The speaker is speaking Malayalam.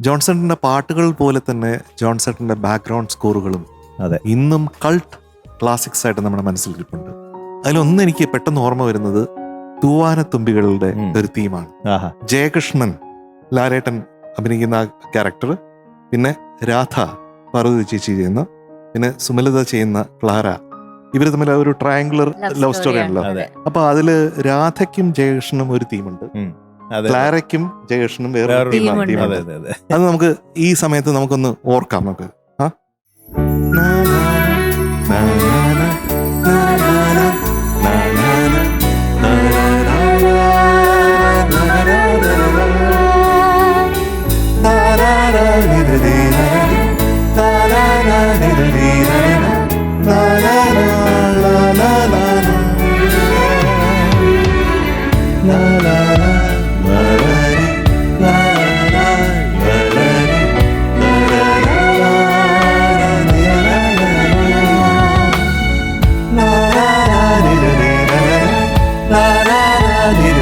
ജോൺസണിന്റെ പാട്ടുകൾ പോലെ തന്നെ ജോൺസണിന്റെ ബാക്ക്ഗ്രൗണ്ട് സ്കോറുകളും അതെ. ഇന്നും കൾട്ട് ക്ലാസിക്സ് ആയിട്ട് നമ്മുടെ മനസ്സിൽ ഇരിപ്പുണ്ട്. അതിലൊന്ന് എനിക്ക് പെട്ടെന്ന് ഓർമ്മ വരുന്നത് തൂവാനത്തുമ്പികളുടെ തുമ്പികളുടെ ഒരു തീമാണ് ആഹാ. ജയകൃഷ്ണൻ ലാലേട്ടൻ അഭിനയിക്കുന്ന ക്യാരക്ടർ പിന്നെ രാധ പാർവതി ചേച്ചി ചെയ്യുന്ന പിന്നെ സുമലത ചെയ്യുന്ന ക്ലാര. ഇവർ തമ്മിൽ ഒരു ട്രയാംഗുലർ ലവ് സ്റ്റോറി ആണല്ലോ. അതെ. അപ്പൊ അതിൽ രാധയ്ക്കും ജയകൃഷ്ണനും ഒരു തീമുണ്ട് ക്ലാരയ്ക്കും ജയകൃഷ്ണനും വേറെ അത് നമുക്ക് ഈ സമയത്ത് നമുക്കൊന്ന് ഓർക്കാം നമുക്ക് ആ planet